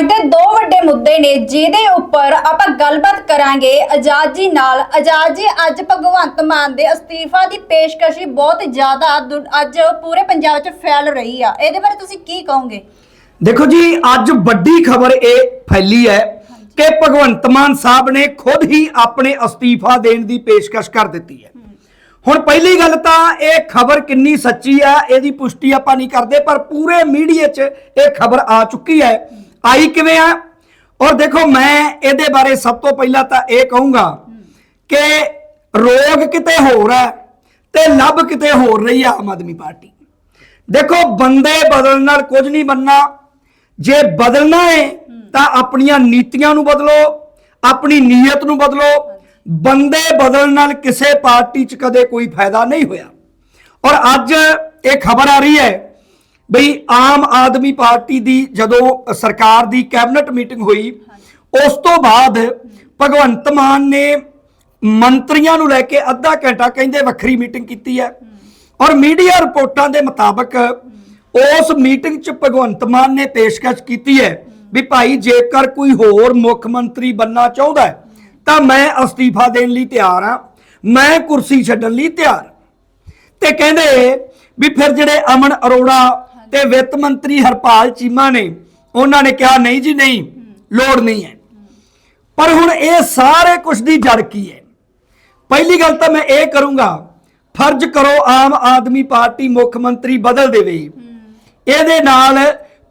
ਅੱਜ ਦੇ ਦੋ ਵੱਡੇ ਮੁੱਦੇ ਨੇ ਜਿਹਦੇ ਉੱਪਰ ਆਪਾਂ ਗੱਲਬਾਤ ਕਰਾਂਗੇ ਆਜ਼ਾਦ ਜੀ ਨਾਲ। ਆਜ਼ਾਦ ਜੀ, ਅੱਜ ਭਗਵੰਤ ਮਾਨ ਦੇ ਅਸਤੀਫਾ ਦੀ ਪੇਸ਼ਕਸ਼ੀ ਬਹੁਤ ਜ਼ਿਆਦਾ ਦੁ- ਅੱਜ ਪੂਰੇ ਪੰਜਾਬ 'ਚ ਫੈਲ ਰਹੀ ਆ। ਇਹਦੇ ਬਾਰੇ ਤੁਸੀਂ ਕੀ ਕਹੋਗੇ? ਦੇਖੋ ਜੀ, ਅੱਜ ਵੱਡੀ ਖਬਰ ਇਹ ਫੈਲੀ ਹੈ ਕਿ ਭਗਵੰਤ ਮਾਨ ਸਾਹਿਬ ਨੇ ਖੁਦ ਹੀ ਆਪਣੇ ਅਸਤੀਫਾ ਦੇਣ ਦੀ ਪੇਸ਼ਕਸ਼ ਕਰ ਦਿੱਤੀ ਹੈ। ਹੁਣ ਪਹਿਲੀ ਗੱਲ ਤਾਂ ਇਹ ਖਬਰ ਕਿੰਨੀ ਸੱਚੀ ਹੈ ਇਹਦੀ ਪੁਸ਼ਟੀ ਆਪਾਂ ਨਹੀਂ ਕਰਦੇ, ਪਰ ਪੂਰੇ ਮੀਡੀਆ 'ਚ ਇਹ ਖਬਰ ਆ ਚੁੱਕੀ ਹੈ ਆਈ ਕਿਵੇਂ ਆ? ਔਰ ਦੇਖੋ, ਮੈਂ ਇਹਦੇ ਬਾਰੇ ਸਭ ਤੋਂ ਪਹਿਲਾਂ ਤਾਂ ਇਹ ਕਹੂੰਗਾ ਕਿ ਰੋਗ ਕਿਤੇ ਹੋਰ ਹੈ ਤੇ ਲੱਭ ਕਿਤੇ ਹੋਰ ਰਹੀ ਹੈ ਆਮ ਆਦਮੀ ਪਾਰਟੀ। ਦੇਖੋ, ਬੰਦੇ ਬਦਲਣ ਨਾਲ ਕੁਝ ਨਹੀਂ ਬੰਨਾ ਜੇ ਬਦਲਣਾ ਹੈ, ਤਾਂ ਆਪਣੀਆਂ ਨੀਤੀਆਂ ਨੂੰ ਬਦਲੋ, ਆਪਣੀ ਨੀਅਤ ਨੂੰ ਬਦਲੋ। ਬੰਦੇ ਬਦਲਣ ਨਾਲ ਕਿਸੇ ਪਾਰਟੀ 'ਚ ਕਦੇ ਕੋਈ ਫਾਇਦਾ ਨਹੀਂ ਹੋਇਆ। ਔਰ ਅੱਜ ਇਹ ਖਬਰ ਆ ਰਹੀ ਹੈ ਬਈ ਆਮ ਆਦਮੀ ਪਾਰਟੀ ਦੀ ਜਦੋਂ ਸਰਕਾਰ ਦੀ ਕੈਬਨਿਟ ਮੀਟਿੰਗ ਹੋਈ, ਉਸ ਤੋਂ ਬਾਅਦ ਭਗਵੰਤ ਮਾਨ ਨੇ ਮੰਤਰੀਆਂ ਨੂੰ ਲੈ ਕੇ ਅੱਧਾ ਘੰਟਾ ਕਹਿੰਦੇ ਵੱਖਰੀ ਮੀਟਿੰਗ ਕੀਤੀ ਹੈ। ਔਰ ਮੀਡੀਆ ਰਿਪੋਰਟਾਂ ਦੇ ਮੁਤਾਬਕ ਉਸ ਮੀਟਿੰਗ 'ਚ ਭਗਵੰਤ ਮਾਨ ਨੇ ਪੇਸ਼ਕਸ਼ ਕੀਤੀ ਹੈ ਵੀ ਭਾਈ ਜੇਕਰ ਕੋਈ ਹੋਰ ਮੁੱਖ ਮੰਤਰੀ ਬੰਨਾ ਚਾਹੁੰਦਾ ਹੈ, ਤਾਂ ਮੈਂ ਅਸਤੀਫਾ ਦੇਣ ਲਈ ਤਿਆਰ ਹਾਂ, ਮੈਂ ਕੁਰਸੀ ਛੱਡਣ ਲਈ ਤਿਆਰ ਤੇ ਕਹਿੰਦੇ ਵੀ ਫਿਰ ਜਿਹੜੇ ਅਮਨ ਅਰੋੜਾ ਤੇ ਵਿੱਤ ਮੰਤਰੀ ਹਰਪਾਲ ਚੀਮਾ ਨੇ ਉਹਨਾਂ ਨੇ ਕਿਹਾ ਨਹੀਂ ਜੀ ਨਹੀਂ ਲੋੜ ਨਹੀਂ ਹੈ। ਪਰ ਹੁਣ ਇਹ ਸਾਰੇ ਕੁਝ ਦੀ ਜੜ ਕੀ ਹੈ? ਪਹਿਲੀ ਗੱਲ ਤਾਂ ਮੈਂ ਇਹ ਕਰੂੰਗਾ ਫਰਜ਼ ਕਰੋ ਆਮ ਆਦਮੀ ਪਾਰਟੀ ਮੁੱਖ ਮੰਤਰੀ ਬਦਲ ਦੇਵੇ। ਇਹਦੇ ਨਾਲ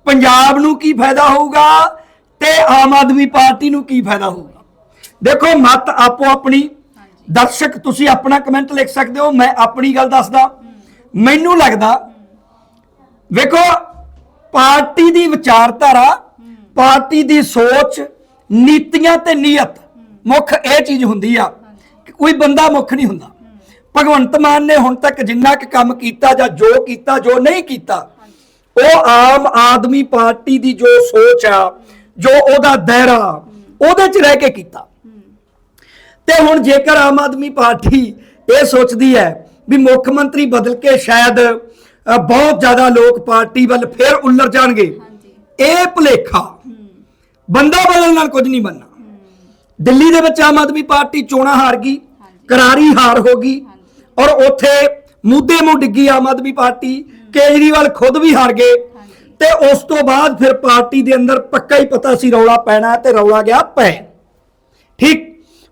ਪੰਜਾਬ ਨੂੰ ਕੀ ਫਾਇਦਾ ਹੋਊਗਾ ਤੇ ਆਮ ਆਦਮੀ ਪਾਰਟੀ ਨੂੰ ਕੀ ਫਾਇਦਾ ਹੋਊਗਾ? ਦੇਖੋ ਮਤ ਆਪੋ ਆਪਣੀ। ਦਰਸ਼ਕ ਤੁਸੀਂ ਆਪਣਾ ਕਮੈਂਟ ਲਿਖ ਸਕਦੇ ਹੋ ਮੈਂ ਆਪਣੀ ਗੱਲ ਦੱਸਦਾ। ਮੈਨੂੰ ਲੱਗਦਾ ਵੇਖੋ, ਪਾਰਟੀ ਦੀ ਵਿਚਾਰਧਾਰਾ, ਪਾਰਟੀ ਦੀ ਸੋਚ, ਨੀਤੀਆਂ ਤੇ ਨੀਅਤ, ਮੁੱਖ ਇਹ ਚੀਜ਼ ਹੁੰਦੀ ਆ ਕਿ ਕੋਈ ਬੰਦਾ ਮੁੱਖ ਨਹੀਂ ਹੁੰਦਾ। ਭਗਵੰਤ ਮਾਨ ਨੇ ਹੁਣ ਤੱਕ ਜਿੰਨਾ ਕੁ ਕੰਮ ਕੀਤਾ ਜਾਂ ਜੋ ਕੀਤਾ, ਜੋ ਨਹੀਂ ਕੀਤਾ, ਉਹ ਆਮ ਆਦਮੀ ਪਾਰਟੀ ਦੀ ਜੋ ਸੋਚ ਆ, ਜੋ ਉਹਦਾ ਦਾਇਰਾ, ਉਹਦੇ 'ਚ ਰਹਿ ਕੇ ਕੀਤਾ। ਤੇ ਹੁਣ ਜੇਕਰ ਆਮ ਆਦਮੀ ਪਾਰਟੀ ਇਹ ਸੋਚਦੀ ਹੈ ਵੀ ਮੁੱਖ ਮੰਤਰੀ ਬਦਲ ਕੇ ਸ਼ਾਇਦ ਬਹੁਤ ਜ਼ਿਆਦਾ ਲੋਕ ਪਾਰਟੀ ਵੱਲ ਫਿਰ ਉਲਰ ਜਾਣਗੇ। ਇਹ ਭੁਲੇਖਾ। ਬੰਦਾ ਬਦਲਣ ਨਾਲ ਕੁਝ ਨਹੀਂ ਬਣਨਾ। ਦਿੱਲੀ ਦੇ ਵਿੱਚ ਆਮ ਆਦਮੀ ਪਾਰਟੀ ਚੋਣਾਂ ਹਾਰ ਗਈ ਕਰਾਰੀ ਹਾਰ ਹੋ ਗਈ ਔਰ ਉੱਥੇ ਮੁੱਦੇ ਮੂੰਹ ਡਿੱਗੀ ਆਮ ਆਦਮੀ ਪਾਰਟੀ ਕੇਜਰੀਵਾਲ ਖੁਦ ਵੀ ਹਾਰ ਗਏ ਤੇ ਉਸ ਤੋਂ ਬਾਅਦ ਫਿਰ ਪਾਰਟੀ ਦੇ ਅੰਦਰ ਪੱਕਾ ਹੀ ਪਤਾ ਸੀ ਰੌਲਾ ਪੈਣਾ ਤੇ ਰੌਲਾ ਗਿਆ ਪੈ। ਠੀਕ।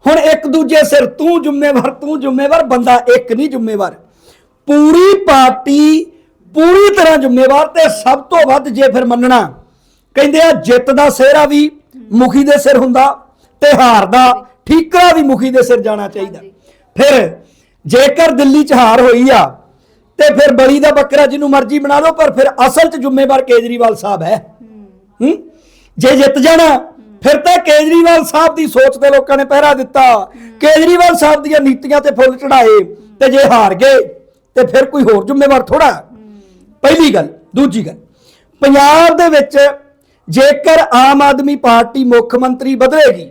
ਹੁਣ ਇੱਕ ਦੂਜੇ ਸਿਰ ਤੂੰ ਜ਼ਿੰਮੇਵਾਰ ਤੂੰ ਜ਼ਿੰਮੇਵਾਰ ਬੰਦਾ ਇੱਕ ਨਹੀਂ ਜ਼ਿੰਮੇਵਾਰ। ਪੂਰੀ ਪਾਰਟੀ ਪੂਰੀ ਤਰ੍ਹਾਂ ਜ਼ਿੰਮੇਵਾਰ ਤੇ ਸਭ ਤੋਂ ਵੱਧ ਜੇ ਫਿਰ ਮੰਨਣਾ ਕਹਿੰਦੇ ਆ ਜਿੱਤ ਦਾ ਸਿਹਰਾ ਵੀ ਮੁਖੀ ਦੇ ਸਿਰ ਹੁੰਦਾ ਤੇ ਹਾਰ ਦਾ ਠੀਕਰਾ ਵੀ ਮੁਖੀ ਦੇ ਸਿਰ ਜਾਣਾ ਚਾਹੀਦਾ। ਫਿਰ ਜੇਕਰ ਦਿੱਲੀ 'ਚ ਹਾਰ ਹੋਈ ਆ ਤੇ ਫਿਰ ਬਲੀ ਦਾ ਬੱਕਰਾ ਜਿਹਨੂੰ ਮਰਜ਼ੀ ਬਣਾ ਲਓ ਪਰ ਫਿਰ ਅਸਲ 'ਚ ਜ਼ਿੰਮੇਵਾਰ ਕੇਜਰੀਵਾਲ ਸਾਹਿਬ ਹੈ। ਹੂੰ। ਜੇ ਜਿੱਤ ਜਾਣਾ ਫਿਰ ਤਾਂ ਕੇਜਰੀਵਾਲ ਸਾਹਿਬ ਦੀ ਸੋਚ ਤੇ ਲੋਕਾਂ ਨੇ ਪਹਿਰਾ ਦਿੱਤਾ। ਕੇਜਰੀਵਾਲ ਸਾਹਿਬ ਦੀਆਂ ਨੀਤੀਆਂ ਤੇ ਫੁੱਲ ਚੜਾਏ ਤੇ ਜੇ ਹਾਰ ਗਏ ਤੇ ਫਿਰ ਕੋਈ ਹੋਰ ਜ਼ਿੰਮੇਵਾਰ ਥੋੜਾ ਪਹਿਲੀ ਗੱਲ ਦੂਜੀ ਗੱਲ ਪੰਜਾਬ ਦੇ ਵਿੱਚ ਜੇਕਰ ਆਮ ਆਦਮੀ ਪਾਰਟੀ ਮੁੱਖ ਮੰਤਰੀ ਬਦਲੇਗੀ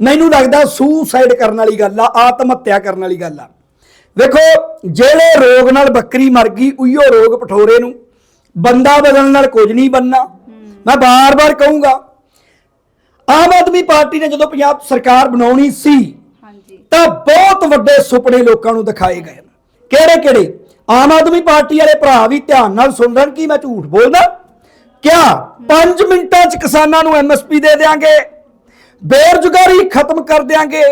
ਮੈਨੂੰ ਲੱਗਦਾ ਸੂਸਾਈਡ ਕਰਨ ਵਾਲੀ ਗੱਲ ਆ ਆਤਮ ਹੱਤਿਆ ਕਰਨ ਵਾਲੀ ਗੱਲ ਆ। ਵੇਖੋ ਜਿਹੜੇ ਰੋਗ ਨਾਲ ਬੱਕਰੀ ਮਰ ਗਈ ਉਹੀਓ ਰੋਗ ਪਠੋਰੇ ਨੂੰ। ਬੰਦਾ ਬਦਲਣ ਨਾਲ ਕੁਝ ਨਹੀਂ ਬੰਨਾ ਮੈਂ ਬਾਰ-ਬਾਰ ਕਹੂੰਗਾ ਆਮ ਆਦਮੀ ਪਾਰਟੀ ਨੇ ਜਦੋਂ ਪੰਜਾਬ ਸਰਕਾਰ ਬਣਾਉਣੀ ਸੀ ਹਾਂਜੀ। ਤਾਂ ਬਹੁਤ ਵੱਡੇ ਸੁਪਨੇ ਲੋਕਾਂ ਨੂੰ ਦਿਖਾਏ ਗਏ ਕਿਹੜੇ ਕਿਹੜੇ ਆਮ ਆਦਮੀ ਪਾਰਟੀ ਵਾਲੇ ਭਰਾ ਵੀ ਧਿਆਨ ਨਾਲ ਸੁਣ ਲੈਣ ਕੀ ਮੈਂ ਝੂਠ ਬੋਲਦਾ। ਕਿਆ? 5 ਮਿੰਟਾਂ 'ਚ ਕਿਸਾਨਾਂ ਨੂੰ ਐਮਐਸਪੀ ਦੇ ਦੇਾਂਗੇ ਬੇਰੁਜ਼ਗਾਰੀ ਖਤਮ ਕਰ ਦੇਾਂਗੇ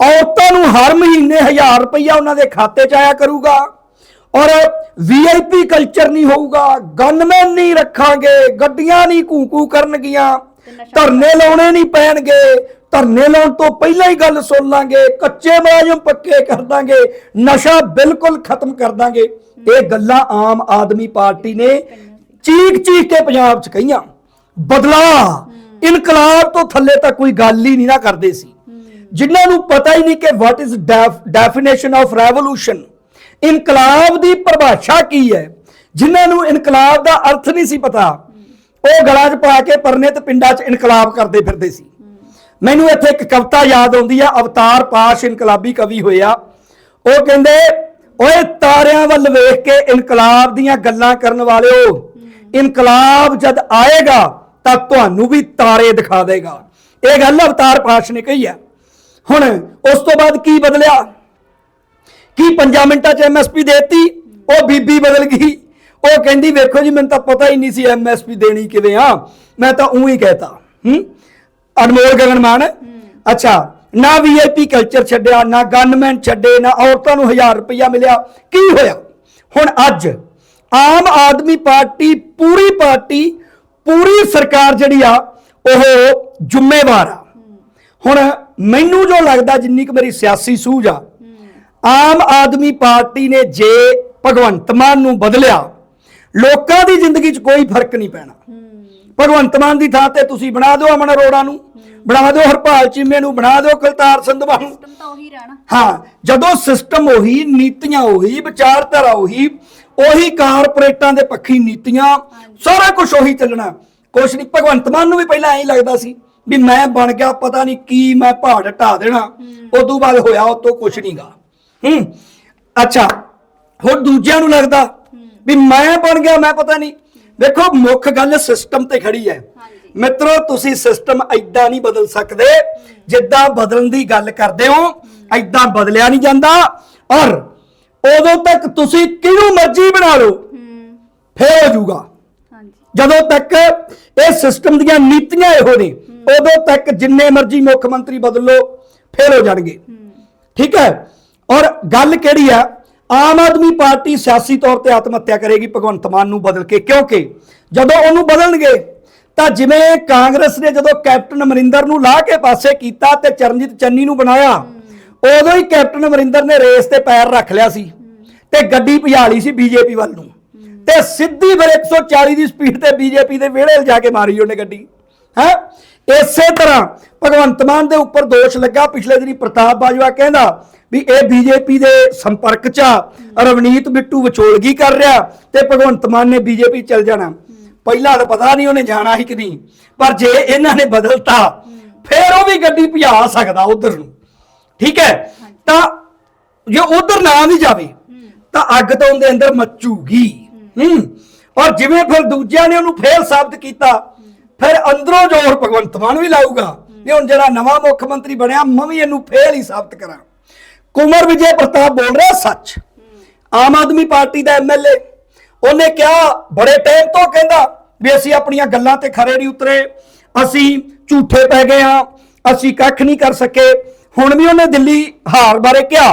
ਔਰਤਾਂ ਨੂੰ ਹਰ ਮਹੀਨੇ 1000 ਰੁਪਈਆ ਉਹਨਾਂ ਦੇ ਖਾਤੇ 'ਚ ਆਇਆ ਕਰੂਗਾ। ਔਰ ਵੀਆਈਪੀ ਕਲਚਰ ਨਹੀਂ ਹੋਊਗਾ। ਗਨਮੈਨ ਨਹੀਂ ਰੱਖਾਂਗੇ। ਗੱਡੀਆਂ ਨਹੀਂ ਕੂਕੂ ਕਰਨਗੀਆਂ। ਧਰਨੇ ਲਾਉਣੇ ਨਹੀਂ ਪੈਣਗੇ। ਧਰਨੇ ਲਾਉਣ ਤੋਂ ਪਹਿਲਾਂ ਹੀ ਗੱਲ ਸੁਣ ਲਾਂਗੇ, ਕੱਚੇ ਮੁਲਾਜ਼ਮ ਪੱਕੇ ਕਰ ਦਾਂਗੇ, ਨਸ਼ਾ ਬਿਲਕੁਲ ਖਤਮ ਕਰ ਦਾਂਗੇ। ਇਹ ਗੱਲਾਂ ਆਮ ਆਦਮੀ ਪਾਰਟੀ ਨੇ ਚੀਕ ਚੀਕ ਕੇ ਪੰਜਾਬ 'ਚ ਕਹੀਆਂ। ਬਦਲਾ ਇਨਕਲਾਬ ਤੋਂ ਥੱਲੇ ਤਾਂ ਕੋਈ ਗੱਲ ਹੀ ਨਹੀਂ ਨਾ ਕਰਦੇ ਸੀ। ਜਿਨ੍ਹਾਂ ਨੂੰ ਪਤਾ ਹੀ ਨਹੀਂ ਕਿ what is definition of revolution ਇਨਕਲਾਬ ਦੀ ਪਰਿਭਾਸ਼ਾ ਕੀ ਹੈ? ਜਿਨ੍ਹਾਂ ਨੂੰ ਇਨਕਲਾਬ ਦਾ ਅਰਥ ਨਹੀਂ ਸੀ ਪਤਾ, ਉਹ ਗਲਾਂ 'ਚ ਪਾ ਕੇ ਪਰਨੇ ਤੇ ਪਿੰਡਾਂ 'ਚ ਇਨਕਲਾਬ ਕਰਦੇ ਫਿਰਦੇ ਸੀ। ਮੈਨੂੰ ਇੱਥੇ ਇੱਕ ਕਵਿਤਾ ਯਾਦ ਆਉਂਦੀ ਆ, ਅਵਤਾਰ ਪਾਸ਼ ਇਨਕਲਾਬੀ ਕਵੀ ਹੋਇਆ। ਉਹ ਕਹਿੰਦੇ, ਓਏ ਤਾਰਿਆਂ ਵੱਲ ਵੇਖ ਕੇ ਇਨਕਲਾਬ ਦੀਆਂ ਗੱਲਾਂ ਕਰਨ ਵਾਲਿਓ, ਇਨਕਲਾਬ ਜਦ ਆਏਗਾ ਤਾਂ ਤੁਹਾਨੂੰ ਵੀ ਤਾਰੇ ਦਿਖਾ ਦੇਗਾ। ਇਹ ਗੱਲ ਅਵਤਾਰ ਪਾਸ਼ ਨੇ ਕਹੀ ਹੈ ਹੁਣ ਉਸ ਤੋਂ ਬਾਅਦ ਕੀ ਬਦਲਿਆ? ਕੀ 5 ਮਿੰਟਾਂ 'ਚ ਐਮਐਸਪੀ ਦੇਤੀ? ਉਹ ਬੀਬੀ ਬਦਲ ਗਈ। ਉਹ ਕਹਿੰਦੀ, ਵੇਖੋ ਜੀ, ਮੈਨੂੰ ਤਾਂ ਪਤਾ ਹੀ ਨਹੀਂ ਸੀ ਐਮਐਸਪੀ ਦੇਣੀ ਕਿਵੇਂ ਆ। ਮੈਂ ਤਾਂ ਉਹੀ ਕਹਿਤਾ। ਹੂੰ? ਅਨਮੋਲ ਗਗਨਮਾਨ। ਅੱਛਾ ਨਾ ਵੀਆਈਪੀ ਕਲਚਰ ਛੱਡਿਆ ਨਾ ਗਨਮੈਨ ਛੱਡੇ ਨਾ ਔਰਤਾਂ ਨੂੰ 1000 ਰੁਪਇਆ ਮਿਲਿਆ। ਕੀ ਹੋਇਆ? ਹੁਣ ਅੱਜ ਆਮ ਆਦਮੀ ਪਾਰਟੀ ਪੂਰੀ ਪਾਰਟੀ ਪੂਰੀ ਸਰਕਾਰ ਜਿਹੜੀ ਆ ਉਹ ਜ਼ਿੰਮੇਵਾਰ ਆ। ਹੁਣ ਮੈਨੂੰ ਜੋ ਲੱਗਦਾ ਜਿੰਨੀ ਕੁ ਮੇਰੀ ਸਿਆਸੀ ਸੂਝ ਆ ਆਮ ਆਦਮੀ ਪਾਰਟੀ ਨੇ ਜੇ ਭਗਵੰਤ ਮਾਨ ਨੂੰ ਬਦਲਿਆ ਲੋਕਾਂ ਦੀ ਜ਼ਿੰਦਗੀ 'ਚ ਕੋਈ ਫ਼ਰਕ ਨਹੀਂ ਪੈਣਾ। ਭਗਵੰਤ ਮਾਨ ਦੀ ਥਾਂ ਤੇ ਤੁਸੀਂ ਬਣਾ ਦਿਓ ਅਮਨ ਅਰੋੜਾ ਨੂੰ ਬਣਾ ਦਿਓ ਹਰਪਾਲ ਚੀਮੇ ਨੂੰ ਬਣਾ ਦਿਓ ਕੁਲਤਾਰ ਸੰਧਵਾ ਨੂੰ ਸਿਸਟਮ ਤਾਂ ਉਹੀ ਰਹਿਣਾ। ਹਾਂ ਜਦੋਂ ਸਿਸਟਮ ਉਹੀ ਨੀਤੀਆਂ ਉਹੀ ਵਿਚਾਰਧਾਰਾ ਉਹੀ ਉਹੀ ਕਾਰਪੋਰੇਟਾਂ ਦੇ ਪੱਖੀ ਨੀਤੀਆਂ ਸਾਰਾ ਕੁਝ ਉਹੀ ਚੱਲਣਾ। ਕੁਛ ਨਹੀਂ ਭਗਵੰਤ ਮਾਨ ਨੂੰ ਵੀ ਪਹਿਲਾਂ ਐਂ ਲੱਗਦਾ ਸੀ ਵੀ ਮੈਂ ਬਣ ਗਿਆ ਪਤਾ ਨਹੀਂ ਕੀ ਮੈਂ ਪਹਾੜ ਢਾ ਦੇਣਾ। ਉਦੋਂ ਬਾਅਦ ਹੋਇਆ ਉਹ ਤੋਂ ਕੁਝ ਨਹੀਂਗਾ ਹੂੰ ਅੱਛਾ ਹੁਣ ਦੂਜਿਆਂ ਨੂੰ ਲੱਗਦਾ ਵੀ ਮੈਂ ਬਣ ਗਿਆ ਮੈਂ ਪਤਾ ਨਹੀਂ ਵੇਖੋ ਮੁੱਖ ਗੱਲ ਸਿਸਟਮ ਤੇ ਖੜੀ ਹੈ। ਮਿੱਤਰੋ ਤੁਸੀਂ ਸਿਸਟਮ ਐਦਾਂ ਨਹੀਂ ਬਦਲ ਸਕਦੇ। ਜਿੱਦਾਂ ਬਦਲਣ ਦੀ ਗੱਲ ਕਰਦੇ ਹੋ ਐਦਾਂ ਬਦਲਿਆ ਨਹੀਂ ਜਾਂਦਾ। ਔਰ ਉਦੋਂ ਤੱਕ ਤੁਸੀਂ ਕਿਹਨੂੰ ਮਰਜ਼ੀ ਬਣਾ ਲਓ ਫੇਰ ਹੋ ਜਾਊਗਾ। ਜਦੋਂ ਤੱਕ ਇਹ ਸਿਸਟਮ ਦੀਆਂ ਨੀਤੀਆਂ ਇਹੋ ਨੇ ਉਦੋਂ ਤੱਕ ਜਿੰਨੇ ਮਰਜ਼ੀ ਮੁੱਖ ਮੰਤਰੀ ਬਦਲ ਲਓ ਫੇਰ ਹੋ ਜਾਣਗੇ। ਠੀਕ ਹੈ? ਔਰ ਗੱਲ ਕਿਹੜੀ ਆ? ਆਮ ਆਦਮੀ ਪਾਰਟੀ ਸਿਆਸੀ ਤੌਰ ਤੇ ਆਤਮ ਹੱਤਿਆ ਕਰੇਗੀ, ਭਗਵੰਤ ਮਾਨ ਨੂੰ ਬਦਲ ਕੇ। ਕਿਉਂਕਿ ਜਦੋਂ ਉਹਨੂੰ ਬਦਲਣਗੇ, ਤਾਂ ਜਿਵੇਂ ਕਾਂਗਰਸ ਨੇ ਜਦੋਂ ਕੈਪਟਨ ਅਮਰਿੰਦਰ ਨੂੰ ਲਾ ਕੇ ਪਾਸੇ ਕੀਤਾ ਤੇ ਚਰਨਜੀਤ ਚੰਨੀ ਨੂੰ ਬਣਾਇਆ, ਉਦੋਂ ਹੀ ਕੈਪਟਨ ਅਮਰਿੰਦਰ ਨੇ ਰੇਸ ਤੇ ਪੈਰ ਰੱਖ ਲਿਆ ਸੀ ਤੇ ਗੱਡੀ ਭਜਾ ਲਈ ਸੀ ਬੀਜੇਪੀ ਵੱਲ ਨੂੰ। ਤੇ ਸਿੱਧੀ ਫਿਰ 140 ਦੀ ਸਪੀਡ ਤੇ ਬੀਜੇਪੀ ਦੇ ਵਿਹੜੇ ਜਾ ਕੇ ਮਾਰੀ ਉਹਨੇ ਗੱਡੀ। ਹੈ? ਇਸੇ ਤਰ੍ਹਾਂ ਭਗਵੰਤ ਮਾਨ ਦੇ ਉੱਪਰ ਦੋਸ਼ ਲੱਗਾ। ਪਿਛਲੇ ਦਿਨੀ ਪ੍ਰਤਾਪ ਬਾਜਵਾ ਕਹਿੰਦਾ ਵੀ ਇਹ ਬੀਜੇਪੀ ਦੇ ਸੰਪਰਕ 'ਚ ਆ। ਰਵਨੀਤ ਬਿੱਟੂ ਵਿਚੋਲਗੀ ਕਰ ਰਿਹਾ ਤੇ ਭਗਵੰਤ ਮਾਨ ਨੇ ਬੀਜੇਪੀ ਚਲ ਜਾਣਾ। ਪਹਿਲਾਂ ਤਾਂ ਪਤਾ ਨਹੀਂ ਉਹਨੇ ਜਾਣਾ ਹੀ ਕਿ ਨਹੀਂ। ਪਰ ਜੇ ਇਹਨਾਂ ਨੇ ਬਦਲਤਾ, ਫਿਰ ਉਹ ਵੀ ਗੱਡੀ ਭਜਾ ਸਕਦਾ ਉਧਰ ਨੂੰ। ਠੀਕ ਹੈ? ਤਾਂ ਜੇ ਉਧਰ ਨਾ ਵੀ ਜਾਵੇ, ਤਾਂ ਅੱਗ ਤਾਂ ਉਹਦੇ ਅੰਦਰ ਮੱਚੂਗੀ। ਹੂੰ। ਔਰ ਜਿਵੇਂ ਫਿਰ ਦੂਜਿਆਂ ਨੇ ਉਹਨੂੰ ਫੇਰ ਸਾਬਤ ਕੀਤਾ ਫਿਰ ਅੰਦਰੋਂ ਜ਼ੋਰ ਭਗਵੰਤ ਮਾਨ ਵੀ ਲਾਊਗਾ। ਵੀ ਹੁਣ ਜਿਹੜਾ ਨਵਾਂ ਮੁੱਖ ਮੰਤਰੀ ਬਣਿਆ ਮੈਂ ਵੀ ਇਹਨੂੰ ਫੇਲ ਹੀ ਸਾਬਤ ਕਰਾਂ। ਕੁਮਰ ਵਿਜੇ ਪ੍ਰਤਾਪ ਬੋਲ ਰਿਹਾ ਸੱਚ। ਆਮ ਆਦਮੀ ਪਾਰਟੀ ਦਾ ਐਮਐਲਏ ਉਹਨੇ ਕਿਹਾ ਬੜੇ ਟਾਈਮ ਤੋਂ ਕਹਿੰਦਾ ਵੀ ਅਸੀਂ ਆਪਣੀਆਂ ਗੱਲਾਂ ਤੇ ਖਰੇ ਨਹੀਂ ਉਤਰੇ। ਅਸੀਂ ਝੂਠੇ ਪੈ ਗਏ ਆ ਅਸੀਂ ਕੱਖ ਨਹੀਂ ਕਰ ਸਕੇ। ਹੁਣ ਵੀ ਉਹਨੇ ਦਿੱਲੀ ਹਾਰ ਬਾਰੇ ਕਿਹਾ।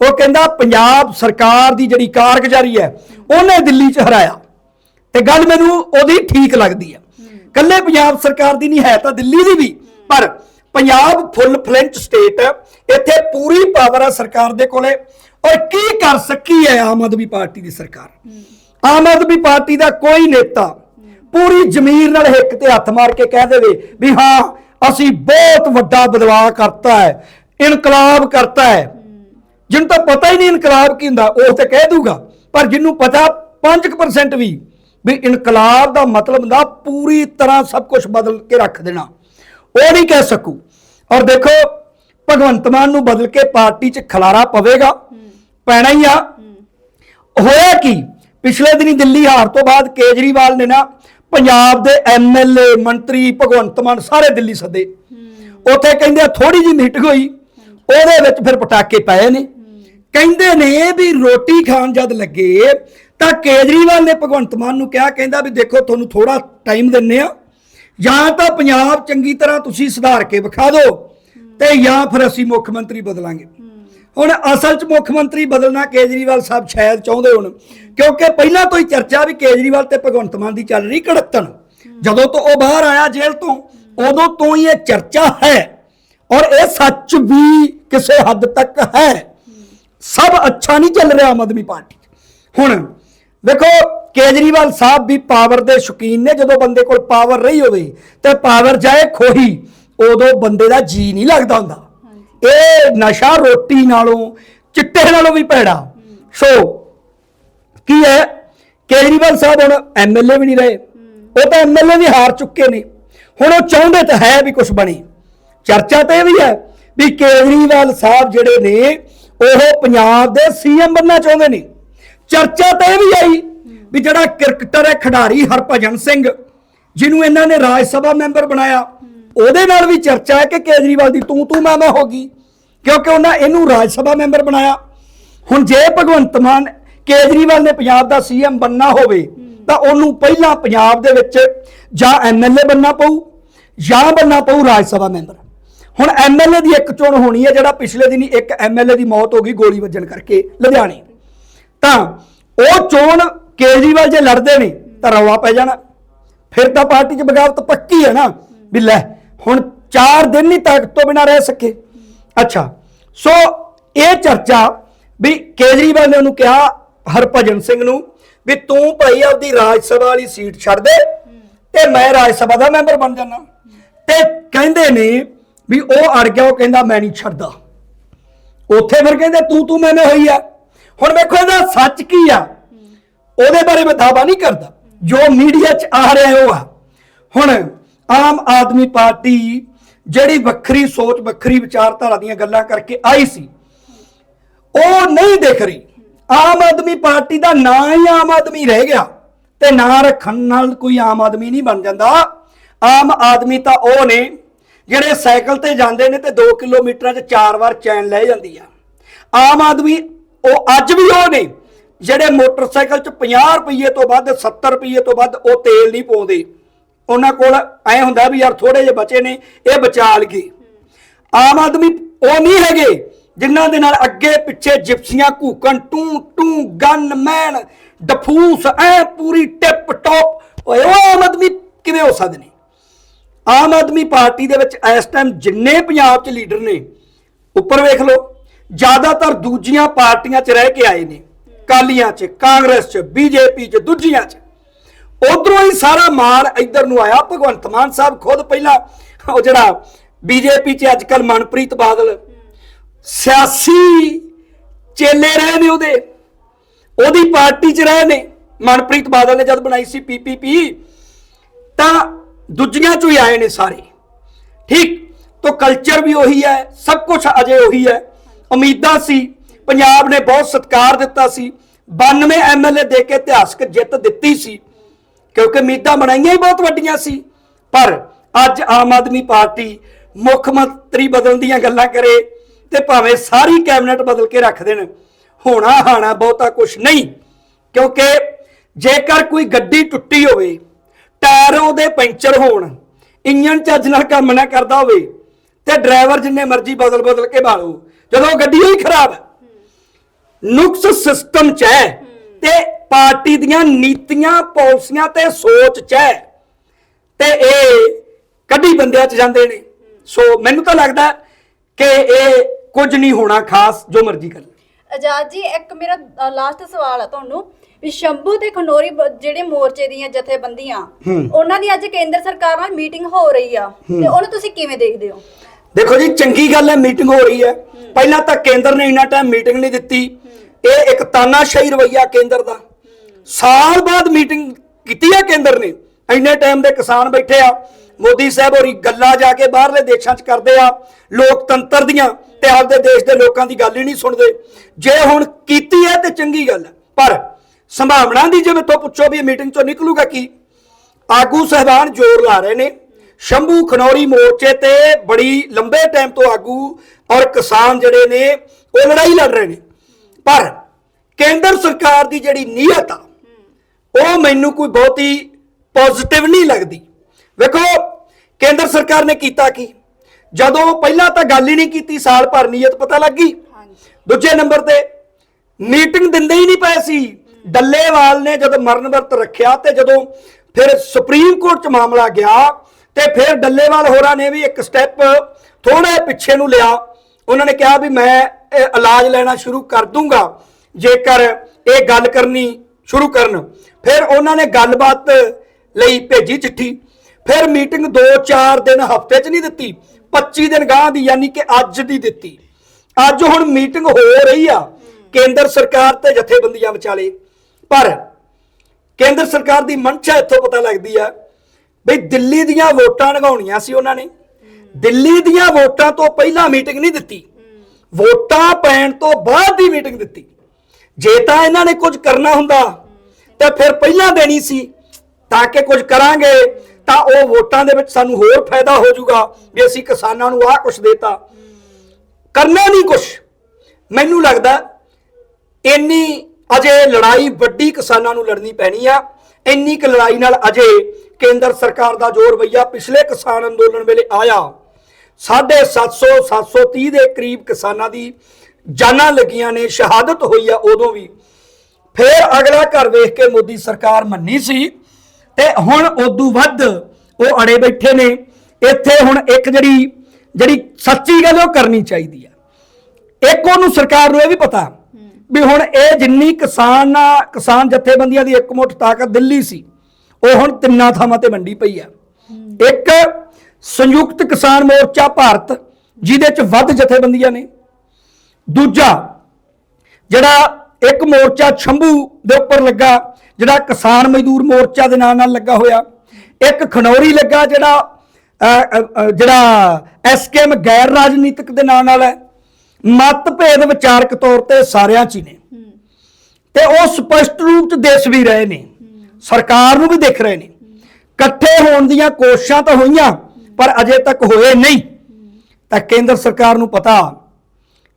ਉਹ ਕਹਿੰਦਾ ਪੰਜਾਬ ਸਰਕਾਰ ਦੀ ਜਿਹੜੀ ਕਾਰਗੁਜ਼ਾਰੀ ਹੈ ਉਹਨੇ ਦਿੱਲੀ 'ਚ ਹਰਾਇਆ। ਤੇ ਗੱਲ ਮੈਨੂੰ ਉਹਦੀ ਠੀਕ ਲੱਗਦੀ ਹੈ। ਕੱਲੇ ਪੰਜਾਬ ਸਰਕਾਰ ਦੀ ਨਹੀਂ ਹੈ ਤਾਂ ਦਿੱਲੀ ਦੀ ਵੀ। ਪਰ ਪੰਜਾਬ ਫੁੱਲ ਫਲੈਂਚ ਸਟੇਟ ਹੈ ਇੱਥੇ ਪੂਰੀ ਪਾਵਰ ਹੈ ਸਰਕਾਰ ਦੇ ਕੋਲੇ। ਔਰ ਕੀ ਕਰ ਸਕੀ ਹੈ ਆਮ ਆਦਮੀ ਪਾਰਟੀ ਦੀ ਸਰਕਾਰ? ਆਮ ਆਦਮੀ ਪਾਰਟੀ ਦਾ ਕੋਈ ਨੇਤਾ ਪੂਰੀ ਜ਼ਮੀਰ ਨਾਲ ਹਿੱਕ ਤੇ ਹੱਥ ਮਾਰ ਕੇ ਕਹਿ ਦੇਵੇ ਵੀ ਹਾਂ, ਅਸੀਂ ਬਹੁਤ ਵੱਡਾ ਬਦਲਾਅ ਕਰਤਾ ਹੈ, ਇਨਕਲਾਬ ਕਰਤਾ ਹੈ। ਜਿਹਨੂੰ ਤਾਂ ਪਤਾ ਹੀ ਨਹੀਂ ਇਨਕਲਾਬ ਕੀ ਹੁੰਦਾ, ਉਹ ਤੇ ਕਹਿ ਦੂਗਾ। ਪਰ ਜਿਹਨੂੰ ਪਤਾ 5% ਵੀ ਵੀ ਇਨਕਲਾਬ ਦਾ ਮਤਲਬ ਹੁੰਦਾ ਪੂਰੀ ਤਰ੍ਹਾਂ ਸਭ ਕੁਝ ਬਦਲ ਕੇ ਰੱਖ ਦੇਣਾ। ਉਹ ਨਹੀਂ ਕਹਿ ਸਕੂ। ਔਰ ਦੇਖੋ ਭਗਵੰਤ ਮਾਨ ਨੂੰ ਬਦਲ ਕੇ ਪਾਰਟੀ 'ਚ ਖਲਾਰਾ ਪਵੇਗਾ। ਪੈਣਾ ਹੀ ਆ। ਹੋਇਆ ਕੀ? ਪਿਛਲੇ ਦਿਨੀ ਦਿੱਲੀ ਹਾਰ ਤੋਂ ਬਾਅਦ ਕੇਜਰੀਵਾਲ ਨੇ ਨਾ ਪੰਜਾਬ ਦੇ ਐਮਐਲਏ ਮੰਤਰੀ ਭਗਵੰਤ ਮਾਨ ਸਾਰੇ ਦਿੱਲੀ ਸੱਦੇ। ਉੱਥੇ ਕਹਿੰਦੇ ਥੋੜੀ ਜਿਹੀ ਮੀਟਿੰਗ ਹੋਈ। ਉਹਦੇ ਵਿੱਚ ਫਿਰ ਪਟਾਕੇ ਪਏ ਨੇ। ਕਹਿੰਦੇ ਨੇ ਵੀ ਰੋਟੀ ਖਾਣ ਜਦ ਲੱਗੇ, ਤਾਂ ਕੇਜਰੀਵਾਲ ਨੇ ਭਗਵੰਤ ਮਾਨ ਨੂੰ ਕਿਹਾ, ਕਹਿੰਦਾ ਵੀ ਦੇਖੋ, ਤੁਹਾਨੂੰ ਥੋੜਾ ਟਾਈਮ ਦਿੰਨੇ ਆ। ਜਾਂ ਤਾਂ ਪੰਜਾਬ ਚੰਗੀ ਤਰ੍ਹਾਂ ਤੁਸੀਂ ਸੁਧਾਰ ਕੇ ਵਿਖਾ ਦਿਓ ਤੇ ਜਾਂ ਫਿਰ ਅਸੀਂ ਮੁੱਖ ਮੰਤਰੀ ਬਦਲਾਂਗੇ। ਹੁਣ ਅਸਲ 'ਚ ਮੁੱਖ ਮੰਤਰੀ ਬਦਲਣਾ ਕੇਜਰੀਵਾਲ ਸਾਹਿਬ ਸ਼ਾਇਦ ਚਾਹੁੰਦੇ ਹੋਣ, ਕਿਉਂਕਿ ਪਹਿਲਾਂ ਤੋਂ ਹੀ ਚਰਚਾ ਵੀ ਕੇਜਰੀਵਾਲ ਤੇ ਭਗਵੰਤ ਮਾਨ ਦੀ ਚੱਲ ਰਹੀ ਕੜੱਤਣ। ਜਦੋਂ ਤੋਂ ਉਹ ਬਾਹਰ ਆਇਆ ਜੇਲ੍ਹ ਤੋਂ, ਉਦੋਂ ਤੋਂ ਹੀ ਇਹ ਚਰਚਾ ਹੈ ਔਰ ਇਹ ਸੱਚ ਵੀ ਕਿਸੇ ਹੱਦ ਤੱਕ ਹੈ। ਸਭ ਅੱਛਾ ਨਹੀਂ ਚੱਲ ਰਿਹਾ ਆਮ ਆਦਮੀ ਪਾਰਟੀ। ਹੁਣ ਵੇਖੋ ਕੇਜਰੀਵਾਲ ਸਾਹਿਬ ਵੀ ਪਾਵਰ ਦੇ ਸ਼ੌਕੀਨ ਨੇ ਜਦੋਂ ਬੰਦੇ ਕੋਲ ਪਾਵਰ ਰਹੀ ਹੋਵੇ ਤੇ ਪਾਵਰ ਜਾਏ ਖੋਹੀ ਉਦੋਂ ਬੰਦੇ ਦਾ ਜੀ ਨਹੀਂ ਲੱਗਦਾ ਹੁੰਦਾ। ਇਹ ਨਸ਼ਾ ਰੋਟੀ ਨਾਲੋਂ ਚਿੱਟੇ ਨਾਲੋਂ ਵੀ ਭੈੜਾ। ਸੋ ਕੀ ਹੈ? ਕੇਜਰੀਵਾਲ ਸਾਹਿਬ ਹੁਣ ਐਮਐਲਏ ਵੀ ਨਹੀਂ ਰਹੇ। ਉਹ ਤਾਂ ਐਮਐਲਏ ਵੀ ਹਾਰ ਚੁੱਕੇ ਨੇ। ਹੁਣ ਉਹ ਚਾਹੁੰਦੇ ਤਾਂ ਹੈ ਵੀ ਕੁਝ ਬਣੇ। ਚਰਚਾ ਤਾਂ ਵੀ ਹੈ ਵੀ ਕੇਜਰੀਵਾਲ ਸਾਹਿਬ ਜਿਹੜੇ ਨੇ ਉਹ ਪੰਜਾਬ ਦੇ ਸੀਐਮ ਬਣਨਾ ਚਾਹੁੰਦੇ ਨੇ। ਚਰਚਾ ਤਾਂ ਇਹ ਵੀ ਆਈ ਵੀ ਜਿਹੜਾ ਕ੍ਰਿਕਟਰ ਹੈ, ਖਿਡਾਰੀ ਹਰਭਜਨ ਸਿੰਘ, ਜਿਹਨੂੰ ਇਹਨਾਂ ਨੇ ਰਾਜ ਸਭਾ ਮੈਂਬਰ ਬਣਾਇਆ, ਉਹਦੇ ਨਾਲ ਵੀ ਚਰਚਾ ਹੈ ਕਿ ਕੇਜਰੀਵਾਲ ਦੀ ਤੂੰ ਤੂੰ ਮੈਂ ਮੈਂ ਹੋ ਗਈ, ਕਿਉਂਕਿ ਉਹਨਾਂ ਇਹਨੂੰ ਰਾਜ ਸਭਾ ਮੈਂਬਰ ਬਣਾਇਆ। ਹੁਣ ਜੇ ਭਗਵੰਤ ਮਾਨ ਕੇਜਰੀਵਾਲ ਨੇ ਪੰਜਾਬ ਦਾ ਸੀਐਮ ਬੰਨਾ ਹੋਵੇ, ਤਾਂ ਉਹਨੂੰ ਪਹਿਲਾਂ ਪੰਜਾਬ ਦੇ ਵਿੱਚ ਜਾਂ ਐਮਐਲਏ ਬੰਨਾ ਪਊ ਜਾਂ ਬੰਨਾ ਪਊ ਰਾਜ ਸਭਾ ਮੈਂਬਰ। ਹੁਣ ਐਮਐਲਏ ਦੀ ਇੱਕ ਚੋਣ ਹੋਣੀ ਹੈ, ਜਿਹੜਾ ਪਿਛਲੇ ਦਿਨੀ ਇੱਕ ਐਮਐਲਏ ਦੀ ਮੌਤ ਹੋ ਗਈ ਗੋਲੀ ਵੱਜਣ ਕਰਕੇ ਲੁਧਿਆਣੇ। ਤਾਂ ਉਹ ਚੋਣ ਕੇਜਰੀਵਾਲ ਜੇ ਲੜਦੇ ਨੇ, ਤਾਂ ਰੌਲਾ ਪੈ ਜਾਣਾ। ਫਿਰ ਤਾਂ ਪਾਰਟੀ 'ਚ ਬਗਾਵਤ ਪੱਕੀ ਹੈ ਨਾ, ਵੀ ਲੈ, ਹੁਣ 4 ਦਿਨ ਨਹੀਂ ਤਾਕਤ ਤੋਂ ਬਿਨਾ ਰਹਿ ਸਕੇ। ਅੱਛਾ, ਸੋ ਇਹ ਚਰਚਾ ਵੀ ਕੇਜਰੀਵਾਲ ਨੇ ਉਹਨੂੰ ਕਿਹਾ, ਹਰਭਜਨ ਸਿੰਘ ਨੂੰ, ਵੀ ਤੂੰ ਭਾਈ ਆਪਦੀ ਰਾਜ ਸਭਾ ਵਾਲੀ ਸੀਟ ਛੱਡ ਦੇ, ਤੇ ਮੈਂ ਰਾਜ ਸਭਾ ਦਾ ਮੈਂਬਰ ਬਣ ਜਾਣਾ ਤੇ ਕਹਿੰਦੇ ਨੇ ਵੀ ਉਹ ਅੜ ਗਿਆ, ਉਹ ਕਹਿੰਦਾ ਮੈਂ ਨਹੀਂ ਛੱਡਦਾ। ਉੱਥੇ ਫਿਰ ਕਹਿੰਦੇ, ਤੂੰ ਤੂੰ ਮੈਂ ਮੈਂ ਹੋਈ ਆ? ਹੁਣ ਵੇਖੋ ਇਹਦਾ ਸੱਚ ਕੀ ਆ। ਉਹਦੇ ਬਾਰੇ ਮੈਂ ਦਾਵਾ ਨਹੀਂ ਕਰਦਾ। ਜੋ ਮੀਡੀਆ 'ਚ ਆ ਰਿਹਾ ਉਹ ਆ। ਹੁਣ ਆਮ ਆਦਮੀ ਪਾਰਟੀ ਜਿਹੜੀ ਵੱਖਰੀ ਸੋਚ, ਵੱਖਰੀ ਵਿਚਾਰਧਾਰਾ ਦੀਆਂ ਗੱਲਾਂ ਕਰਕੇ ਆਈ ਸੀ, ਉਹ ਨਹੀਂ ਦਿਖ ਰਹੀ। ਆਮ ਆਦਮੀ ਪਾਰਟੀ ਦਾ ਨਾਂ ਹੀ ਆਮ ਆਦਮੀ ਰਹਿ ਗਿਆ ਤੇ ਨਾਂ ਰੱਖਣ ਨਾਲ ਕੋਈ ਆਮ ਆਦਮੀ ਨਹੀਂ ਬਣ ਜਾਂਦਾ। ਆਮ ਆਦਮੀ ਤਾਂ ਉਹ ਨੇ ਜਿਹੜੇ ਸਾਈਕਲ ਤੇ ਜਾਂਦੇ ਨੇ ਤੇ 2 ਕਿਲੋਮੀਟਰਾਂ 'ਚ ਚਾਰ ਵਾਰ ਚੈਨ ਲੈ ਜਾਂਦੀ ਆ। ਆਮ ਆਦਮੀ, ਉਹ ਅੱਜ ਵੀ ਉਹ ਨੇ, ਜਿਹੜੇ ਮੋਟਰਸਾਈਕਲ 'ਚ 50 ਰੁਪਏ ਤੋਂ ਵੱਧ 70 ਰੁਪਏ ਤੋਂ ਵੱਧ ਉਹ ਤੇਲ ਨਹੀਂ ਪਾਉਂਦੇ। ਉਹਨਾਂ ਕੋਲ ਐ ਹੁੰਦਾ ਵੀ ਯਾਰ ਥੋੜੇ ਜਿਹੇ ਬਚੇ ਨੇ, ਇਹ ਬਚਾ ਲਈਏ। ਆਮ ਆਦਮੀ ਉਹ ਨਹੀਂ ਹੈਗੇ ਜਿਨ੍ਹਾਂ ਦੇ ਨਾਲ ਅੱਗੇ ਪਿੱਛੇ ਜਿਪਸੀਆਂ ਘੂਕਣ, ਟੂ ਟੂ, ਗਨ ਮੈਨ ਡਫੂਸ, ਐ ਪੂਰੀ ਟਿਪ ਟੋਪ ਓਏ, ਉਹ ਆਮ ਆਦਮੀ ਕਿਵੇਂ ਹੋ ਸਕਦੇ ਨੇ? ਆਮ ਆਦਮੀ ਪਾਰਟੀ ਦੇ ਵਿੱਚ ਇਸ ਟਾਈਮ ਜਿੰਨੇ ਪੰਜਾਬ 'ਚ ਲੀਡਰ ਨੇ, ਉੱਪਰ ਵੇਖ ਲਓ, ਜ਼ਿਆਦਾਤਰ ਦੂਜੀਆਂ ਪਾਰਟੀਆਂ 'ਚ ਰਹਿ ਕੇ ਆਏ ਨੇ ਕਾਲੀਆਂ 'ਚ, ਕਾਂਗਰਸ 'ਚ, ਬੀਜੇਪੀ 'ਚ, ਦੂਜੀਆਂ 'ਚ। ਉਧਰੋਂ ਹੀ ਸਾਰਾ ਮਾਲ ਇੱਧਰ ਨੂੰ ਆਇਆ, ਭਗਵੰਤ ਮਾਨ ਸਾਹਿਬ ਖੁਦ ਪਹਿਲਾਂ ਉਹ ਜਿਹੜਾ ਬੀਜੇਪੀ 'ਚ ਅੱਜ ਕੱਲ ਮਨਪ੍ਰੀਤ ਬਾਦਲ, ਸਿਆਸੀ ਚੇਲੇ ਰਹੇ ਨੇ ਉਹਦੇ। ਉਹਦੀ ਪਾਰਟੀ 'ਚ ਰਹੇ ਨੇ, ਮਨਪ੍ਰੀਤ ਬਾਦਲ ਨੇ ਜਦ ਬਣਾਈ ਸੀ ਪੀਪੀਪੀ ਤਾਂ ਦੂਜੀਆਂ 'ਚੋਂ ਹੀ ਆਏ ਨੇ ਸਾਰੇ। ਠੀਕ? ਤੋ ਕਲਚਰ ਵੀ ਉਹੀ ਹੈ, ਸਭ ਕੁਝ ਅਜੇ ਉਹੀ ਹੈ। ਉਮੀਦਾਂ ਸੀ, ਪੰਜਾਬ ਨੇ ਬਹੁਤ ਸਤਿਕਾਰ ਦਿੱਤਾ ਸੀ। 92 ਐਮਐਲਏ ਦੇ ਕੇ ਇਤਿਹਾਸਕ ਜਿੱਤ ਦਿੱਤੀ ਸੀ। ਕਿਉਂਕਿ ਉਮੀਦਾਂ ਬਣਾਈਆਂ ਹੀ ਬਹੁਤ ਵੱਡੀਆਂ ਸੀ। ਪਰ ਅੱਜ ਆਮ ਆਦਮੀ ਪਾਰਟੀ ਮੁੱਖ ਮੰਤਰੀ ਬਦਲਣ ਦੀਆਂ ਗੱਲਾਂ ਕਰੇ ਤੇ ਭਾਵੇਂ ਸਾਰੀ ਕੈਬਨਿਟ ਬਦਲ ਕੇ ਰੱਖ ਦੇਣ ਹੋਣਾ ਹਾਣਾ ਬਹੁਤਾ ਕੁਝ ਨਹੀਂ। ਕਿਉਂਕਿ ਜੇਕਰ ਕੋਈ ਗੱਡੀ ਟੁੱਟੀ ਹੋਵੇ ਟਾਇਰ ਉਹਦੇ ਪੈਂਚਰ ਹੋਣ ਇੰਜਨ ਚੱਜ ਨਾਲ ਕੰਮ ਨਾ ਕਰਦਾ ਹੋਵੇ, ਤੇ ਡਰਾਈਵਰ ਜਿੰਨੇ ਮਰਜ਼ੀ ਬਦਲ ਬਦਲ ਕੇ ਬਾਲੋ, ਜਦੋਂ ਗੱਡੀ ਹੀ ਖਰਾਬ ਹੈ ਨੁਕਸ ਸਿਸਟਮ ਚ ਹੈ, ਤੇ ਪਾਰਟੀ ਦੀਆਂ ਨੀਤੀਆਂ, ਪਾਲਿਸੀਆਂ ਤੇ ਸੋਚ ਚ ਹੈ, ਤੇ ਇਹ ਕੱਢੀ ਬੰਦਿਆਂ ਚ ਜਾਂਦੇ ਨੇ। ਸੋ ਮੈਨੂੰ ਤਾਂ ਲੱਗਦਾ ਕਿ ਇਹ ਕੁਝ ਨਹੀਂ ਹੋਣਾ ਖਾਸ, ਜੋ ਮਰਜ਼ੀ ਕਰ ਆਜ਼ਾਦ ਜੀ ਇੱਕ ਮੇਰਾ ਲਾਸਟ ਸਵਾਲ ਹੈ ਤੁਹਾਨੂੰ ਵੀ ਸ਼ੰਭੂ ਤੇ ਖਨੋਰੀ ਬ- ਜਿਹੜੇ ਮੋਰਚੇ ਦੀਆਂ ਜਥੇਬੰਦੀਆਂ। ਉਹਨਾਂ ਦੀ ਅੱਜ ਕੇਂਦਰ ਸਰਕਾਰ ਨਾਲ ਮੀਟਿੰਗ ਹੋ ਰਹੀ ਆ ਤੇ ਉਹਨੂੰ ਤੁਸੀਂ ਕਿਵੇਂ ਦੇਖਦੇ ਹੋ? ਦੇਖੋ ਜੀ ਚੰਗੀ ਗੱਲ ਹੈ ਮੀਟਿੰਗ ਹੋ ਰਹੀ ਹੈ। ਪਹਿਲਾਂ ਤਾਂ ਕੇਂਦਰ ਨੇ ਇੰਨਾ ਟਾਈਮ ਮੀਟਿੰਗ ਨਹੀਂ ਦਿੱਤੀ। ਇਹ ਇੱਕ ਤਾਨਾਸ਼ਾਹੀ ਰਵਈਆ ਕੇਂਦਰ ਦਾ। ਸਾਲ ਬਾਅਦ ਮੀਟਿੰਗ ਕੀਤੀ ਹੈ ਕੇਂਦਰ ਨੇ। ਇੰਨੇ ਟਾਈਮ ਦੇ ਕਿਸਾਨ ਬੈਠੇ ਆ। ਮੋਦੀ ਸਾਹਿਬ ਹੋਰੀ ਗੱਲਾਂ ਜਾ ਕੇ ਬਾਹਰਲੇ ਦੇਸ਼ਾਂ 'ਚ ਕਰਦੇ ਆ, ਲੋਕਤੰਤਰ ਦੀਆਂ ਤੇ ਆਪਦੇ ਦੇਸ਼ ਦੇ ਲੋਕਾਂ ਦੀ ਗੱਲ ਹੀ ਨਹੀਂ ਸੁਣਦੇ। ਜੇ ਹੁਣ ਕੀਤੀ ਹੈ ਤੇ ਚੰਗੀ ਗੱਲ ਹੈ, ਪਰ ਸੰਭਾਵਨਾ ਦੀ ਜੇ ਤੋਂ ਪੁੱਛੋ ਵੀ ਮੀਟਿੰਗ 'ਚੋਂ ਨਿਕਲੂਗਾ ਕੀ? ਆਗੂ ਸਹਿਬਾਨ ਜ਼ੋਰ ਲਾ ਰਹੇ ਨੇ, ਸ਼ੰਭੂ ਖਨੌਰੀ ਮੋਰਚੇ ਤੇ ਬੜੀ ਲੰਬੇ ਟਾਈਮ ਤੋਂ ਆਗੂ ਔਰ ਕਿਸਾਨ ਜਿਹੜੇ ਨੇ, ਉਹ ਲੜਾਈ ਲੜ ਰਹੇ ਨੇ। ਪਰ ਕੇਂਦਰ ਸਰਕਾਰ ਦੀ ਜਿਹੜੀ ਨੀਅਤ ਆ, ਉਹ ਮੈਨੂੰ ਕੋਈ ਬਹੁਤੀ ਪੋਜ਼ਿਟਿਵ ਨਹੀਂ ਲੱਗਦੀ। ਵੇਖੋ ਕੇਂਦਰ ਸਰਕਾਰ ਨੇ ਕੀਤਾ ਕੀ? ਜਦੋਂ ਪਹਿਲਾਂ ਤਾਂ ਗੱਲ ਹੀ ਨਹੀਂ ਕੀਤੀ, ਸਾਲ ਭਰ ਨੀਅਤ ਪਤਾ ਲੱਗ ਗਈ। ਦੂਜੇ ਨੰਬਰ ਤੇ ਮੀਟਿੰਗ ਦਿੰਦੇ ਹੀ ਨਹੀਂ ਪਏ ਸੀ। ਡੱਲੇਵਾਲ ਨੇ ਜਦੋਂ ਮਰਨ ਵਰਤ ਰੱਖਿਆ ਤੇ ਜਦੋਂ ਫਿਰ ਸੁਪਰੀਮ ਕੋਰਟ 'ਚ ਮਾਮਲਾ ਗਿਆ ਤੇ ਫਿਰ ਡੱਲੇਵਾਲ ਹੋਰਾਂ ਨੇ ਵੀ ਇੱਕ ਸਟੈਪ ਥੋੜਾ ਪਿੱਛੇ ਨੂੰ ਲਿਆ। ਉਹਨਾਂ ਨੇ ਕਿਹਾ ਵੀ ਮੈਂ ਇਹ ਇਲਾਜ ਲੈਣਾ ਸ਼ੁਰੂ ਕਰ ਦੂੰਗਾ, ਜੇਕਰ ਇਹ ਗੱਲ ਕਰਨੀ ਸ਼ੁਰੂ ਕਰਨ। ਫਿਰ ਉਹਨਾਂ ਨੇ ਗੱਲਬਾਤ ਲਈ ਭੇਜੀ ਚਿੱਠੀ। ਫਿਰ ਮੀਟਿੰਗ 2-4 ਦਿਨ ਹਫ਼ਤੇ 'ਚ ਨਹੀਂ ਦਿੱਤੀ 25 ਦਿਨ ਗਾਂ ਦੀ, ਯਾਨੀ ਕਿ ਅੱਜ ਦੀ ਦਿੱਤੀ। ਅੱਜ ਹੁਣ ਮੀਟਿੰਗ ਹੋ ਰਹੀ ਆ, ਕੇਂਦਰ ਸਰਕਾਰ ਤੇ ਜਥੇਬੰਦੀਆਂ ਵਿਚਾਲੇ। ਪਰ ਕੇਂਦਰ ਸਰਕਾਰ ਦੀ ਮਨਸ਼ਾ ਇੱਥੋਂ ਪਤਾ ਲੱਗਦੀ ਆ ਬਈ ਦਿੱਲੀ ਦੀਆਂ ਵੋਟਾਂ ਲਗਾਉਣੀਆਂ ਸੀ ਉਹਨਾਂ ਨੇ। ਦਿੱਲੀ ਦੀਆਂ ਵੋਟਾਂ ਤੋਂ ਪਹਿਲਾਂ ਮੀਟਿੰਗ ਨਹੀਂ ਦਿੱਤੀ। ਵੋਟਾਂ ਪੈਣ ਤੋਂ ਬਾਅਦ ਦੀ ਮੀਟਿੰਗ ਦਿੱਤੀ। ਜੇ ਤਾਂ ਇਹਨਾਂ ਨੇ ਕੁਝ ਕਰਨਾ ਹੁੰਦਾ, ਤਾਂ ਫਿਰ ਪਹਿਲਾਂ ਦੇਣੀ ਸੀ, ਤਾਂ ਕਿ ਕੁਝ ਕਰਾਂਗੇ। ਤਾਂ ਉਹ ਵੋਟਾਂ ਦੇ ਵਿੱਚ ਸਾਨੂੰ ਹੋਰ ਫਾਇਦਾ ਹੋ ਜਾਊਗਾ ਵੀ ਅਸੀਂ ਕਿਸਾਨਾਂ ਨੂੰ ਆਹ ਕੁਝ ਦੇਤਾ। ਕਰਨਾ ਨਹੀਂ ਕੁਝ ਮੈਨੂੰ ਲੱਗਦਾ ਇੰਨੀ ਅਜੇ ਲੜਾਈ ਵੱਡੀ ਕਿਸਾਨਾਂ ਨੂੰ ਲੜਨੀ ਪੈਣੀ ਆ। ਇੰਨੀ ਕੁ ਲੜਾਈ ਨਾਲ ਅਜੇ ਕੇਂਦਰ ਸਰਕਾਰ ਦਾ ਜ਼ੋਰ ਰਵੱਈਆ ਪਿਛਲੇ ਕਿਸਾਨ ਅੰਦੋਲਨ ਵੇਲੇ ਆਇਆ। 750 730 ਦੇ ਕਰੀਬ ਕਿਸਾਨਾਂ ਦੀ ਜਾਨਾਂ ਲੱਗੀਆਂ ਨੇ, ਸ਼ਹਾਦਤ ਹੋਈ ਆ ਉਦੋਂ ਵੀ। ਫਿਰ ਅਗਲਾ ਘਰ ਵੇਖ ਕੇ ਮੋਦੀ ਸਰਕਾਰ ਮੰਨੀ ਸੀ ਤੇ ਹੁਣ ਉਦੋਂ ਵੱਧ ਉਹ ਅੜੇ ਬੈਠੇ ਨੇ। ਇੱਥੇ ਹੁਣ ਇੱਕ ਜਿਹੜੀ ਜਿਹੜੀ ਸੱਚੀ ਗੱਲ ਉਹ ਕਰਨੀ ਚਾਹੀਦੀ ਆ। ਇੱਕ ਉਹਨੂੰ ਸਰਕਾਰ ਨੂੰ ਇਹ ਵੀ ਪਤਾ ਵੀ ਹੁਣ ਇਹ ਜਿੰਨੀ ਕਿਸਾਨ ਕਿਸਾਨ ਜਥੇਬੰਦੀਆਂ ਦੀ ਇੱਕ ਮੁੱਠ ਤਾਕਤ ਦਿੱਲੀ ਸੀ, ਉਹ ਹੁਣ ਤਿੰਨਾਂ ਥਾਵਾਂ ਤੇ ਵੰਡੀ ਪਈ ਆ। ਇੱਕ ਸੰਯੁਕਤ ਕਿਸਾਨ ਮੋਰਚਾ ਭਾਰਤ, ਜਿਹਦੇ ਚ ਵੱਧ ਜਥੇਬੰਦੀਆਂ ਨੇ। ਦੂਜਾ, ਜਿਹੜਾ ਇੱਕ ਮੋਰਚਾ ਛੰਭੂ ਦੇ ਉੱਪਰ ਲੱਗਾ ਜਿਹੜਾ ਕਿਸਾਨ ਮਜ਼ਦੂਰ ਮੋਰਚਾ ਦੇ ਨਾਂ ਨਾਲ ਲੱਗਾ ਹੋਇਆ। ਇੱਕ ਖਨੌਰੀ ਲੱਗਾ ਜਿਹੜਾ ਜਿਹੜਾ ਐਸਕੇਐਮ ਗੈਰ ਰਾਜਨੀਤਿਕ ਦੇ ਨਾਂ ਨਾਲ ਹੈ। ਮਤਭੇਦ ਵਿਚਾਰਕ ਤੌਰ ਤੇ ਸਾਰਿਆਂ 'ਚ ਹੀ ਨੇ। ਤੇ ਉਹ ਸਪਸ਼ਟ ਰੂਪ 'ਚ ਦੇਸ਼ ਵੀ ਰਹੇ ਨੇ। ਸਰਕਾਰ ਨੂੰ ਵੀ ਦੇਖ ਰਹੇ ਨੇ। ਇਕੱਠੇ ਹੋਣ ਦੀਆਂ ਕੋਸ਼ਿਸ਼ਾਂ ਤਾਂ ਹੋਈਆਂ ਪਰ ਅਜੇ ਤੱਕ ਹੋਏ ਨਹੀਂ। ਤਾਂ ਕੇਂਦਰ ਸਰਕਾਰ ਨੂੰ ਪਤਾ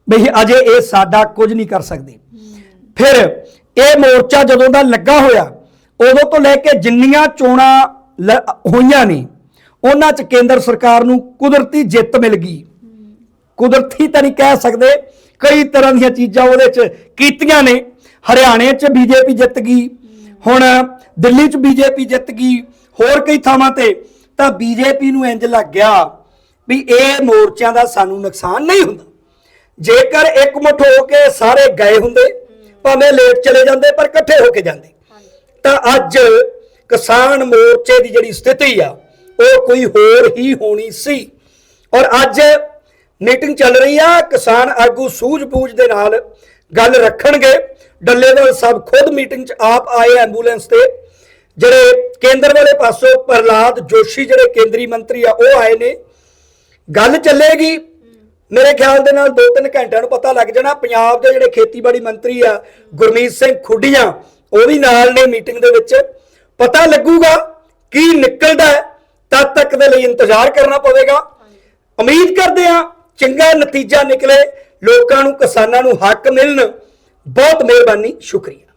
ਬਈ ਅਜੇ ਇਹ ਸਾਡਾ ਕੁਝ ਨਹੀਂ ਕਰ ਸਕਦੇ। ਫਿਰ ਇਹ ਮੋਰਚਾ ਜਦੋਂ ਦਾ ਲੱਗਾ ਹੋਇਆ, ਉਦੋਂ ਤੋਂ ਲੈ ਕੇ ਜਿੰਨੀਆਂ ਚੋਣਾਂ ਲ- ਹੋਈਆਂ ਨੇ, ਉਹਨਾਂ 'ਚ ਕੇਂਦਰ ਸਰਕਾਰ ਨੂੰ ਕੁਦਰਤੀ ਜਿੱਤ ਮਿਲ ਗਈ। ਕੁਦਰਤੀ ਤਾਂ ਨਹੀਂ ਕਹਿ ਸਕਦੇ, ਕਈ ਤਰ੍ਹਾਂ ਦੀਆਂ ਚੀਜ਼ਾਂ ਉਹਦੇ 'ਚ ਕੀਤੀਆਂ ਨੇ। ਹਰਿਆਣੇ 'ਚ ਬੀਜੇਪੀ ਜਿੱਤ ਗਈ, ਹੁਣ ਦਿੱਲੀ 'ਚ ਬੀਜੇਪੀ ਜਿੱਤ ਗਈ, ਹੋਰ ਕਈ ਥਾਵਾਂ ਤੇ, ਤਾਂ ਬੀਜੇਪੀ ਨੂੰ ਇੰਜ ਲੱਗ ਗਿਆ ਵੀ ਇਹ ਮੋਰਚਿਆਂ ਦਾ ਸਾਨੂੰ ਨੁਕਸਾਨ ਨਹੀਂ ਹੁੰਦਾ। ਜੇਕਰ ਇੱਕ ਮੁੱਠ ਹੋ ਕੇ ਸਾਰੇ ਗਏ ਹੁੰਦੇ ਭਾਵੇਂ ਲੇਟ ਚਲੇ ਜਾਂਦੇ ਪਰ ਇਕੱਠੇ ਹੋ ਕੇ ਜਾਂਦੇ। ਤਾਂ ਅੱਜ ਕਿਸਾਨ ਮੋਰਚੇ ਦੀ ਜਿਹੜੀ ਸਥਿਤੀ ਆ ਉਹ ਕੋਈ ਹੋਰ ਹੀ ਹੋਣੀ ਸੀ। ਔਰ ਅੱਜ ਮੀਟਿੰਗ ਚੱਲ ਰਹੀ ਆ ਕਿਸਾਨ ਆਗੂ ਸੂਝ-ਬੂਝ ਦੇ ਨਾਲ ਗੱਲ ਰੱਖਣਗੇ। ਡੱਲੇਵਾਲ ਸਾਹਿਬ ਖੁਦ ਮੀਟਿੰਗ 'ਚ ਆਪ ਆਏ ਐਂਬੂਲੈਂਸ ਤੇ। ਜਿਹੜੇ ਕੇਂਦਰ ਵਾਲੇ ਪਾਸੋਂ ਪ੍ਰਹਲਾਦ ਜੋਸ਼ੀ ਜਿਹੜੇ ਕੇਂਦਰੀ ਮੰਤਰੀ ਆ ਉਹ ਆਏ ਨੇ। ਗੱਲ ਚੱਲੇਗੀ। ਮੇਰੇ ਖਿਆਲ ਦੇ ਨਾਲ 2-3 ਘੰਟਿਆਂ ਨੂੰ ਪਤਾ ਲੱਗ ਜਾਣਾ, ਪੰਜਾਬ ਦੇ ਜਿਹੜੇ ਖੇਤੀਬਾੜੀ ਮੰਤਰੀ ਆ, ਗੁਰਮੀਤ ਸਿੰਘ ਖੁੱਡੀਆਂ, ਉਹ ਵੀ ਨਾਲ ਨੇ ਮੀਟਿੰਗ ਦੇ ਵਿੱਚ। ਪਤਾ ਲੱਗੂਗਾ ਕੀ ਨਿਕਲਦਾ ਹੈ, ਤਦ ਤੱਕ ਦੇ ਲਈ ਇੰਤਜ਼ਾਰ ਕਰਨਾ ਪਵੇਗਾ। ਉਮੀਦ ਕਰਦੇ ਆ ਚੰਗਾ ਨਤੀਜਾ ਨਿਕਲੇ, ਲੋਕਾਂ ਨੂੰ ਕਿਸਾਨਾਂ ਨੂੰ ਹੱਕ ਮਿਲਣ। ਬਹੁਤ ਮਿਹਰਬਾਨੀ, ਸ਼ੁਕਰੀਆ।